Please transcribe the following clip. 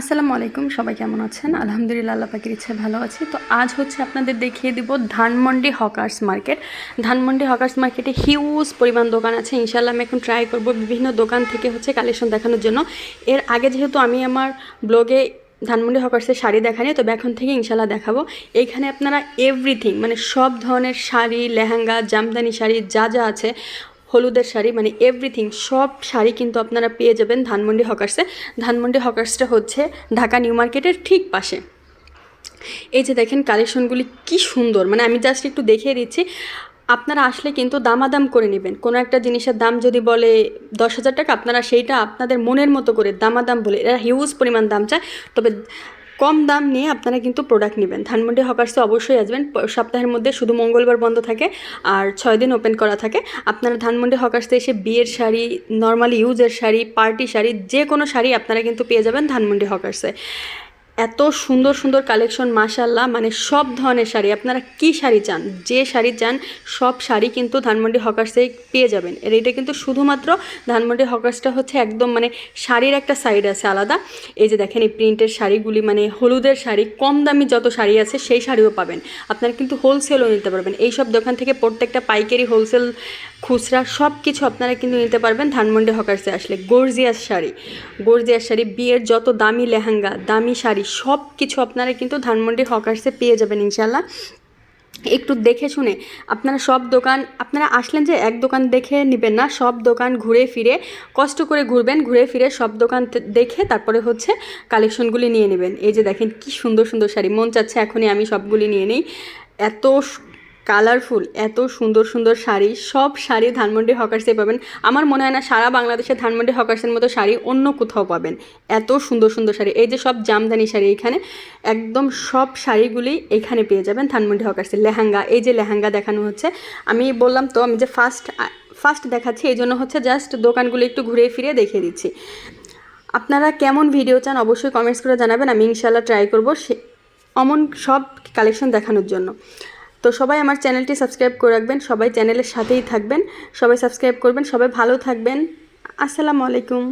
আসসালামু আলাইকুম, সবাই কেমন আছেন? আলহামদুলিল্লাহ, আল্লাহ পাখির ইচ্ছায় ভালো আছি। তো আজ হচ্ছে আপনাদের দেখিয়ে দিব Dhanmondi hawkers market. Dhanmondi hawkers মার্কেটে হিউজ পরিমাণ দোকান আছে। ইনশাল্লাহ আমি এখন ট্রাই করব বিভিন্ন দোকান থেকে হচ্ছে কালেকশন দেখানোর জন্য। এর আগে যেহেতু আমি আমার ব্লগে ধানমন্ডি হকার্সের শাড়ি দেখানি তবে এখন থেকে ইনশাল্লাহ দেখাবো। এইখানে আপনারা এভরিথিং মানে সব ধরনের শাড়ি, লেহেঙ্গা, জামদানি শাড়ি যা যা আছে হলুদের শাড়ি মানে এভরিথিং সব শাড়ি কিন্তু আপনারা পেয়ে যাবেন ধানমন্ডি হকার্সে। ধানমন্ডি হকার্সটা হচ্ছে ঢাকা নিউ মার্কেটের ঠিক পাশে। এই যে দেখেন কালেকশনগুলি কি সুন্দর মানে আমি জাস্ট একটু দেখিয়ে দিচ্ছি। আপনারা আসলে কিন্তু দামাদাম করে নেবেন। কোনো একটা জিনিসের দাম যদি বলে দশ হাজার টাকা, আপনারা সেইটা আপনাদের মনের মতো করে দামাদাম বলে, এরা হিউজ পরিমাণ দাম চায়। তবে কম দাম নিয়ে আপনারা কিন্তু প্রোডাক্ট নেবেন। ধানমন্ডি হকার্সে অবশ্যই আসবেন। সপ্তাহের মধ্যে শুধু মঙ্গলবার বন্ধ থাকে আর ছয় দিন ওপেন করা থাকে। আপনারা ধানমন্ডি হকার্সে এসে বিয়ের শাড়ি নর্মাল ইউজের শাড়ি পার্টি শাড়ি যে কোনো শাড়ি আপনারা কিন্তু পেয়ে যাবেন ধানমন্ডি হকার্সে এত সুন্দর সুন্দর কালেকশন মাশাল্লাহ মানে সব ধরনের শাড়ি। আপনারা কি শাড়ি চান, যে শাড়ি চান, সব শাড়ি কিন্তু ধানমন্ডি হকার্সে পেয়ে যাবেন। এর এটা কিন্তু শুধুমাত্র ধানমন্ডি হকার্সটা হচ্ছে একদম মানে শাড়ির একটা সাইড আছে আলাদা। এই যে দেখেন, এই প্রিন্টের শাড়িগুলি মানে হলুদের শাড়ি, কম দামি যত শাড়ি আছে, সেই শাড়িও পাবেন। আপনারা কিন্তু হোলসেলও নিতে পারবেন। এই সব দোকান থেকে প্রত্যেকটা পাইকারি হোলসেল খুচরা সব কিছু আপনারা কিন্তু নিতে পারবেন ধানমন্ডি হকার্সে আসলে গর্জিয়াস শাড়ি। গর্জিয়াস শাড়ি, বিয়ের যত দামি লেহেঙ্গা, দামি শাড়ি সব কিছু আপনারা কিন্তু ধানমন্ডি হকার্সে পেয়ে যাবেন ইনশাল্লাহ একটু দেখে শুনে আপনারা সব দোকান, আপনারা আসলেন যে এক দোকান দেখে নেবেন না, সব দোকান ঘুরে ফিরে, কষ্ট করে ঘুরবেন, ঘুরে ফিরে সব দোকান দেখে তারপরে হচ্ছে কালেকশনগুলি নিয়ে নেবেন। এই যে দেখেন কি সুন্দর সুন্দর শাড়ি, মন চাচ্ছে এখনই আমি সবগুলি নিয়ে নিই। এত কালারফুল, এত সুন্দর সুন্দর শাড়ি, সব শাড়ি ধানমন্ডি হকার্সে পাবেন। আমার মনে হয় না সারা বাংলাদেশে ধানমন্ডি হকার্সের মতো শাড়ি অন্য কোথাও পাবেন। এত সুন্দর সুন্দর শাড়ি, এই যে সব জামদানি শাড়ি এখানে, একদম সব শাড়িগুলি এখানে পেয়ে যাবেন ধানমন্ডি হকার্সে। লেহেঙ্গা, এই যে লেহেঙ্গা দেখানো হচ্ছে, আমি বললাম তো, আমি যে ফার্স্ট ফার্স্ট দেখাচ্ছি, এই জন্য হচ্ছে জাস্ট দোকানগুলো একটু ঘুরে ফিরে দেখিয়ে দিচ্ছি। আপনারা কেমন ভিডিও চান অবশ্যই কমেন্টস করে জানাবেন, আমি ইনশাল্লাহ ট্রাই করব সে অমন সব কালেকশন দেখানোর জন্য। তো সবাই আমার চ্যানেলটি সাবস্ক্রাইব করে রাখবেন, সবাই চ্যানেলের সাথেই থাকবেন, সবাই সাবস্ক্রাইব করবেন, সবাই ভালো থাকবেন। আসসালামু আলাইকুম।